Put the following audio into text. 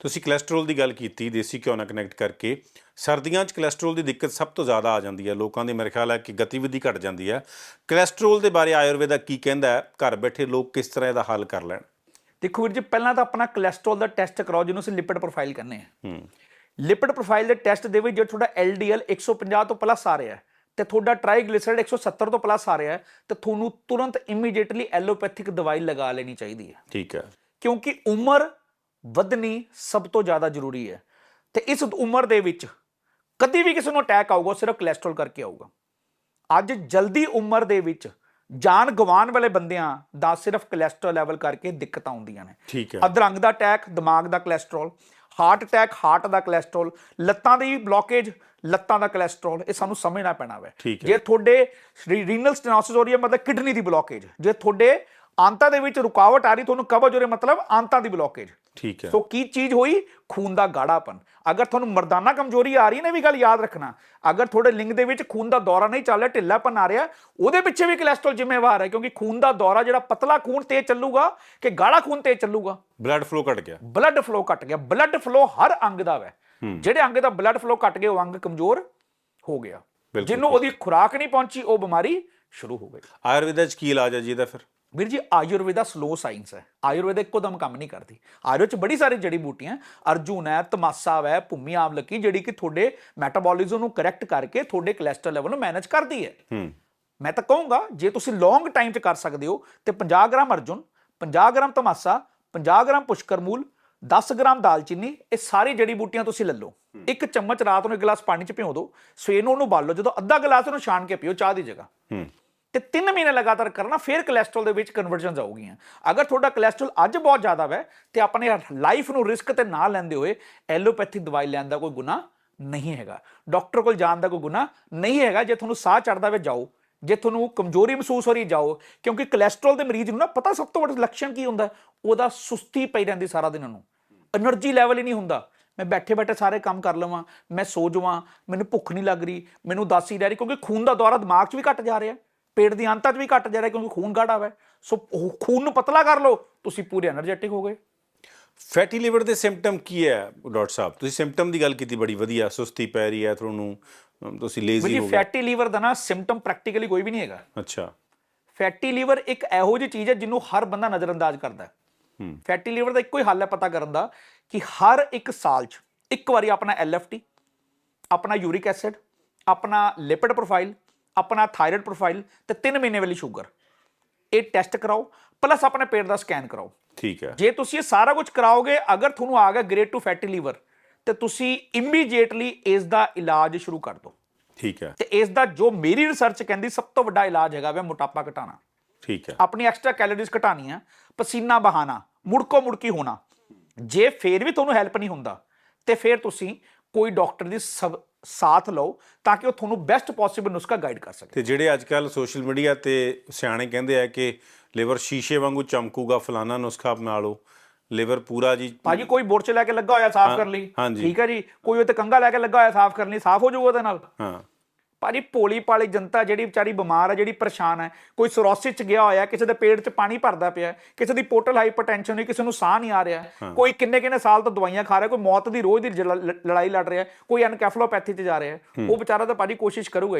ਤੁਸੀਂ ਕੋਲੇਸਟ੍ਰੋਲ ਦੀ ਗੱਲ ਕੀਤੀ ਦੇਸੀ ਘਿਓ ਨਾਲ ਕਨੈਕਟ ਕਰਕੇ ਸਰਦੀਆਂ 'ਚ ਕੋਲੇਸਟ੍ਰੋਲ ਦੀ ਦਿੱਕਤ ਸਭ ਤੋਂ ਜ਼ਿਆਦਾ ਆ ਜਾਂਦੀ ਹੈ। ਲੋਕਾਂ ਦੀ ਮੇਰੇ ਖਿਆਲ ਹੈ ਕਿ ਗਤੀਵਿਧੀ ਘਟ ਜਾਂਦੀ ਹੈ। ਕੋਲੇਸਟ੍ਰੋਲ ਦੇ ਬਾਰੇ ਆਯੁਰਵੇਦਾ ਕੀ ਕਹਿੰਦਾ ਹੈ? ਘਰ ਬੈਠੇ ਲੋਕ ਕਿਸ ਤਰ੍ਹਾਂ ਇਹਦਾ ਹੱਲ ਕਰ ਲੈਣ? ਦੇਖੋ ਵੀਰ ਜੀ ਪਹਿਲਾਂ ਤਾਂ ਆਪਣਾ ਕੋਲੇਸਟ੍ਰੋਲ ਦਾ ਟੈਸਟ ਕਰਾਓ ਜਿਹਨੂੰ ਅਸੀਂ ਲਿਪਿਡ ਪ੍ਰੋਫਾਈਲ ਕਹਿੰਦੇ ਆ ਹੂੰ। ਲਿਪਿਡ ਪ੍ਰੋਫਾਈਲ ਦੇ ਟੈਸਟ ਦੇ ਵਿੱਚ ਜੇ ਤੁਹਾਡਾ LDL 150 ਤੋਂ ਪਲੱਸ ਆ ਰਿਹਾ ਹੈ ਤੇ ਤੁਹਾਡਾ ਟ੍ਰਾਈਗਲਿਸਰਾਈਡ 170 ਤੋਂ ਪਲੱਸ ਆ ਰਿਹਾ ਹੈ ਤੇ ਤੁਹਾਨੂੰ ਤੁਰੰਤ ਇਮੀਡੀਏਟਲੀ ਐਲੋਪੈਥਿਕ ਦਵਾਈ ਲਗਾ ਲੈਣੀ ਚਾਹੀਦੀ ਹੈ। ਠੀਕ ਹੈ। ਕਿਉਂਕਿ ਉਮਰ ਵਧਣੀ ਸਭ ਤੋਂ ਜ਼ਿਆਦਾ ਜ਼ਰੂਰੀ ਹੈ। ਤੇ ਇਸ ਉਮਰ ਦੇ ਵਿੱਚ ਕਦੀ ਵੀ ਕਿਸੇ ਨੂੰ ਅਟੈਕ ਆਊਗਾ ਸਿਰਫ ਕੋਲੇਸਟ੍ਰੋਲ ਕਰਕੇ ਆਊਗਾ। ਅੱਜ ਜਲਦੀ ਉਮਰ ਦੇ ਵਿੱਚ ਜਾਨ ਗਵਾਉਣ ਵਾਲੇ ਬੰਦਿਆਂ ਦਾ ਸਿਰਫ ਕੋਲੇਸਟ੍ਰੋਲ ਲੈਵਲ ਕਰਕੇ ਦਿੱਕਤਾਂ ਆਉਂਦੀਆਂ ਨੇ। ਠੀਕ ਹੈ। ਅਧਰੰਗ ਦਾ ਅਟੈਕ ਦਿਮਾਗ ਦਾ ਕੋਲੇਸਟ੍ਰੋਲ ਹਾਰਟ ਅਟੈਕ ਹਾਰਟ ਦਾ ਕੋਲੇਸਟ੍ਰੋਲ ਲੱਤਾਂ ਦੀ ਬਲੌਕੇਜ ਲੱਤਾਂ ਦਾ ਕੋਲੇਸਟ੍ਰੋਲ ਇਹ ਸਾਨੂੰ ਸਮਝਣਾ ਪੈਣਾ ਵੇ। ਜੇ ਤੁਹਾਡੇ ਰੀਨਲ ਸਟੈਨੋਸਿਸ ਹੋ ਰਹੀ ਹੈ ਮਤਲਬ ਕਿਡਨੀ ਦੀ ਬਲੌਕੇਜ ਜੇ ਤੁਹਾਡੇ ਆਂਤਾਂ ਦੇ ਵਿੱਚ ਰੁਕਾਵਟ ਆ ਰਹੀ ਤੁਹਾਨੂੰ ਕਬਜ਼ ਹੋ ਰਹੀ ਮਤਲਬ ਆਂਤਾਂ ਦੀ ਬਲੌਕੇਜ ਠੀਕ ਹੈ। ਸੋ ਕੀ ਚੀਜ਼ ਹੋਈ? ਖੂਨ ਦਾ ਗਾੜਾਪਨ। ਅਗਰ ਤੁਹਾਨੂੰ ਮਰਦਾਨਾ ਕਮਜ਼ੋਰੀ ਆ ਰਹੀ ਨਾ ਵੀ ਗੱਲ ਯਾਦ ਰੱਖਣਾ। ਅਗਰ ਤੁਹਾਡੇ ਲਿੰਗ ਦੇ ਵਿੱਚ ਖੂਨ ਦਾ ਦੌਰਾ ਨਹੀਂ ਚੱਲ ਰਿਹਾ ਢਿੱਲਾਪਨ ਆ ਰਿਹਾ ਉਹਦੇ ਪਿੱਛੇ ਵੀ ਕੋਲੇਸਟ੍ਰੋਲ ਜ਼ਿੰਮੇਵਾਰ ਹੈ ਕਿਉਂਕਿ ਖੂਨ ਦਾ ਦੌਰਾ ਜਿਹੜਾ ਪਤਲਾ ਖੂਨ ਤੇਜ਼ ਚੱਲੂਗਾ ਕਿ ਗਾੜਾ ਖੂਨ ਤੇਜ਼ ਚੱਲੂਗਾ। ਬਲੱਡ ਫਲੋ ਘਟ ਗਿਆ। ਬਲੱਡ ਫਲੋ ਘਟ ਗਿਆ। ਬਲੱਡ ਫਲੋ ਹਰ ਅੰਗ ਦਾ ਵੈ। ਜਿਹੜੇ ਅੰਗ ਦਾ ਬਲੱਡ ਫਲੋ ਘਟ ਗਿਆ ਉਹ ਅੰਗ ਕਮਜ਼ੋਰ ਹੋ ਗਿਆ। ਜਿਹਨੂੰ ਉਹਦੀ ਖੁਰਾਕ ਨਹੀਂ ਪਹੁੰਚੀ ਉਹ ਬਿਮਾਰੀ ਸ਼ੁਰੂ ਹੋ ਗਈ। ਆਯੁਰਵੇਦਾ 'ਚ ਕੀ ਇਲਾਜ ਹੈ ਜੀ ਇਹਦਾ ਫਿਰ? ਵੀਰ ਜੀ ਆਯੁਰਵੇਦਾ ਸਲੋ ਸਾਇੰਸ ਹੈ। ਆਯੁਰਵੇਦਾ ਇੱਕੋ ਦਮ ਕੰਮ ਨਹੀਂ ਕਰਦੀ। ਆਯੁਰਵੇਦ ਚ ਬੜੀ ਸਾਰੀ ਜੜੀ ਬੂਟੀਆਂ ਅਰਜੁਨ ਹੈ ਤਮਾਸਾ ਹੈ ਭੂਮੀ ਆਮਲਕੀ ਜਿਹੜੀ ਕਿ ਤੁਹਾਡੇ ਮੈਟਾਬੋਲਿਜ਼ਮ ਨੂੰ ਕਰੈਕਟ ਕਰਕੇ ਤੁਹਾਡੇ ਕੋਲੇਸਟ੍ਰੋਲ ਲੈਵਲ ਨੂੰ ਮੈਨੇਜ ਕਰਦੀ ਹੈ। ਹੂੰ। ਮੈਂ ਤਾਂ ਕਹੂੰਗਾ ਜੇ ਤੁਸੀਂ ਲੌਂਗ ਟਾਈਮ 'ਚ ਕਰ ਸਕਦੇ ਹੋ ਤੇ 50 ਗ੍ਰਾਮ ਅਰਜੁਨ 50 ਗ੍ਰਾਮ ਤਮਾਸਾ 50 ਗ੍ਰਾਮ ਪੁਸ਼ਕਰਮੂਲ 10 ਗ੍ਰਾਮ ਦਾਲਚੀਨੀ ਇਹ ਸਾਰੀ ਜੜੀ ਬੂਟੀਆਂ ਤੁਸੀਂ ਲੈ ਲਓ। ਇੱਕ ਚਮਚ ਰਾਤ ਨੂੰ ਇੱਕ ਗਲਾਸ ਪਾਣੀ 'ਚ ਭਿਓ ਦਿਓ ਸਵੇਰ ਨੂੰ ਉਹਨੂੰ ਉਬਾਲੋ ਜਦੋਂ ਅੱਧਾ ਗਲਾਸ ਉਹਨੂੰ ਛਾਣ ਕੇ ਪੀਓ ਚਾਹ ਦੀ ਜਗ੍ਹਾ। ਤੇ 3 ਮਹੀਨੇ ਲਗਾਤਾਰ ਕਰਨਾ, ਫਿਰ ਕੋਲੇਸਟ੍ਰੋਲ ਦੇ ਵਿੱਚ ਕਨਵਰਜਨਸ ਆਉਗੀਆਂ। ਅਗਰ ਤੁਹਾਡਾ ਕੋਲੇਸਟ੍ਰੋਲ ਅੱਜ ਬਹੁਤ ਜ਼ਿਆਦਾ ਹੈ ਤੇ ਆਪਣੇ ਲਾਈਫ ਨੂੰ ਰਿਸਕ ਤੇ ਨਾ ਲੈਂਦੇ ਹੋਏ ਐਲੋਪੈਥਿਕ ਦਵਾਈ ਲੈਣ ਦਾ ਕੋਈ ਗੁਨਾਹ ਨਹੀਂ ਹੈਗਾ। ਡਾਕਟਰ ਕੋਲ ਜਾਣ ਦਾ ਕੋਈ ਗੁਨਾਹ ਨਹੀਂ ਹੈਗਾ। ਜੇ ਤੁਹਾਨੂੰ ਸਾਹ ਚੜਦਾ ਵੇ, ਜਾਓ। ਜੇ ਤੁਹਾਨੂੰ ਕਮਜ਼ੋਰੀ ਮਹਿਸੂਸ ਹੋ ਰਹੀ, ਜਾਓ। ਕਿਉਂਕਿ ਕੋਲੇਸਟ੍ਰੋਲ ਦੇ ਮਰੀਜ਼ ਨੂੰ ਨਾ ਪਤਾ ਸਭ ਤੋਂ ਵੱਡਾ ਲੱਛਣ ਕੀ ਹੁੰਦਾ? ਉਹਦਾ ਸੁਸਤੀ ਪਈ ਰਹਿੰਦੀ ਸਾਰਾ ਦਿਨ ਉਹਨੂੰ। એનર્ਜੀ ਲੈਵਲ ਹੀ ਨਹੀਂ ਹੁੰਦਾ। ਮੈਂ ਬੈਠੇ ਬੈਠੇ ਸਾਰੇ ਕੰਮ ਕਰ ਲਵਾਂ, ਮੈਂ ਸੋ ਜਾਵਾਂ, ਮੈਨੂੰ ਭੁੱਖ ਨਹੀਂ ਲੱਗ ਰਹੀ, ਮੈਨੂੰ ਦਾਸੀ ਰਹਿ ਰਹੀ, ਕਿਉਂਕਿ ਖੂਨ ਦਾ ਦੌਰਾ ਦਿਮਾਗ 'ਚ ਵੀ ਘਟ ਜਾ ਰਿਹਾ। ਪੇਟ ਦੀ ਅੰਤ ਤੱਕ ਵੀ ਘਟ ਜਾ ਰਿਹਾ ਕਿਉਂਕਿ ਖੂਨ ਗਾੜਾ ਹੈ ਸੋ ਖੂਨ ਨੂੰ ਪਤਲਾ ਕਰ ਲਓ ਤੁਸੀਂ ਪੂਰੇ એનર્ਜੈਟਿਕ ਹੋ ਗਏ। ਫੈਟੀ ਲਿਵਰ ਦੇ ਸਿੰਪਟਮ ਕੀ ਹੈ ਡਾਕਟਰ ਸਾਹਿਬ? ਤੁਸੀਂ ਸਿੰਪਟਮ ਦੀ ਗੱਲ ਕੀਤੀ ਬੜੀ ਵਧੀਆ ਸੁਸਤੀ ਪੈ ਰਹੀ ਹੈ ਤੁਹਾਨੂੰ ਤੁਸੀਂ ਲੇਜ਼ੀ ਹੋ ਗਏ। ਫੈਟੀ ਲੀਵਰ ਦਾ ਨਾ ਸਿੰਪਟਮ ਪ੍ਰੈਕਟੀਕਲੀ ਕੋਈ ਵੀ ਨਹੀਂ ਹੈਗਾ। ਅੱਛਾ। ਫੈਟੀ ਲੀਵਰ ਇੱਕ ਇਹੋ ਜਿਹੀ ਚੀਜ਼ ਹੈ ਜਿਹਨੂੰ ਹਰ ਬੰਦਾ ਨਜ਼ਰਅੰਦਾਜ਼ ਕਰਦਾ ਹੈ। ਫੈਟੀ ਲੀਵਰ ਦਾ ਇੱਕੋ ਹੀ ਹੱਲ ਹੈ ਪਤਾ ਕਰਨ ਦਾ ਕਿ ਹਰ ਇੱਕ ਸਾਲ 'ਚ ਇੱਕ ਵਾਰੀ ਆਪਣਾ ਐੱਲ ਐਫ ਟੀ ਆਪਣਾ ਯੂਰਿਕ ਐਸਿਡ ਆਪਣਾ ਲਿਪਿਡ ਪ੍ਰੋਫਾਈਲ ਆਪਣਾ ਥਾਇਰਾਇਡ ਪ੍ਰੋਫਾਈਲ ਤੇ 3 ਮਹੀਨੇ ਵਾਲੀ ਸ਼ੂਗਰ ਇਹ ਟੈਸਟ ਕਰਾਓ ਪਲੱਸ ਆਪਣੇ ਪੇਟ ਦਾ ਸਕੈਨ ਕਰਾਓ। ਠੀਕ ਹੈ। ਜੇ ਤੁਸੀਂ ਇਹ ਸਾਰਾ ਕੁਝ ਕਰਾਓਗੇ ਅਗਰ ਤੁਹਾਨੂੰ ਆ ਗਿਆ ਗ੍ਰੇਡ 2 ਫੈਟੀ ਲੀਵਰ ਤੇ ਤੁਸੀਂ ਇਮੀਡੀਏਟਲੀ ਇਸ ਦਾ ਇਲਾਜ ਸ਼ੁਰੂ ਕਰ ਦਿਓ। ਠੀਕ ਹੈ। ਤੇ ਇਸ ਦਾ ਜੋ ਮੇਰੀ ਰਿਸਰਚ ਕਹਿੰਦੀ ਸਭ ਤੋਂ ਵੱਡਾ ਇਲਾਜ ਹੈਗਾ ਵੇ ਮੋਟਾਪਾ ਘਟਾਉਣਾ। ਠੀਕ ਹੈ। ਆਪਣੀ ਐਕਸਟਰਾ ਕੈਲੋਰੀਜ਼ ਘਟਾਉਣੀਆਂ ਪਸੀਨਾ ਬਹਾਨਾ ਮੁੜਕੋ ਮੁੜਕੀ ਹੋਣਾ। ਜੇ ਫੇਰ ਵੀ ਤੁਹਾਨੂੰ ਹੈਲਪ ਨਹੀਂ ਹੁੰਦਾ ਤੇ ਫਿਰ ਤੁਸੀਂ ਕੋਈ ਡਾਕਟਰ ਦੀ ਸਾਥ ਲਓ ਤਾਂ ਕਿ ਉਹ ਤੁਹਾਨੂੰ ਬੈਸਟ ਪੋਸੀਬਲ ਨੁਸਖਾ ਗਾਈਡ ਕਰ ਸਕੇ। ਤੇ ਜਿਹੜੇ ਅੱਜ ਕੱਲ ਸੋਸ਼ਲ ਮੀਡੀਆ ਤੇ ਸਿਆਣੇ ਕਹਿੰਦੇ ਆ ਕਿ ਲਿਵਰ ਸ਼ੀਸ਼ੇ ਵਾਂਗੂ ਚਮਕੂਗਾ ਫਲਾਣਾ ਨੁਸਖਾ ਅਪਣਾ ਲਓ ਲਿਵਰ ਪੂਰਾ ਜੀ ਭਾਜੀ ਕੋਈ ਬੋਰਚ ਲੈ ਕੇ ਲੱਗਾ ਹੋਇਆ ਸਾਫ਼ ਕਰਨ ਲਈ। ਠੀਕ ਹੈ ਜੀ। ਕੋਈ ਉਹ ਤੇ ਕੰਗਾ ਲੈ ਕੇ ਲੱਗਾ ਹੋਇਆ ਸਾਫ਼ ਕਰਨ ਲਈ? ਸਾਫ਼ ਹੋ ਜਾਊਗਾ ਉਹਦੇ ਨਾਲ? ਹਾਂ। ਭਾਜੀ ਭੋਲੀ ਭਾਲੀ ਜਨਤਾ ਜਿਹੜੀ ਵਿਚਾਰੀ ਬਿਮਾਰ ਹੈ ਜਿਹੜੀ ਪਰੇਸ਼ਾਨ ਹੈ ਕੋਈ ਸਰੋਸਿਸ ਚ ਗਿਆ ਹੋਇਆ ਕਿਸੇ ਦੇ ਪੇਟ 'ਚ ਪਾਣੀ ਭਰਦਾ ਪਿਆ ਕਿਸੇ ਦੀ ਪੋਰਟਲ ਹਾਈਪਰਟੈਂਸ਼ਨ ਹੈ ਕਿਸੇ ਨੂੰ ਸਾਹ ਨਹੀਂ ਆ ਰਿਹਾ ਕੋਈ ਕਿੰਨੇ ਕਿੰਨੇ ਸਾਲ ਤੋਂ ਦਵਾਈਆਂ ਖਾ ਰਿਹਾ ਕੋਈ ਮੌਤ ਦੀ ਰੋਜ਼ ਦੀ ਲੜਾਈ ਲੜ ਰਿਹਾ ਕੋਈ ਐਨਕੈਫਲੋਪੈਥੀ 'ਚ ਜਾ ਰਿਹਾ। ਉਹ ਵਿਚਾਰਾ ਤਾਂ ਭਾਜੀ ਕੋਸ਼ਿਸ਼ ਕਰੂਗਾ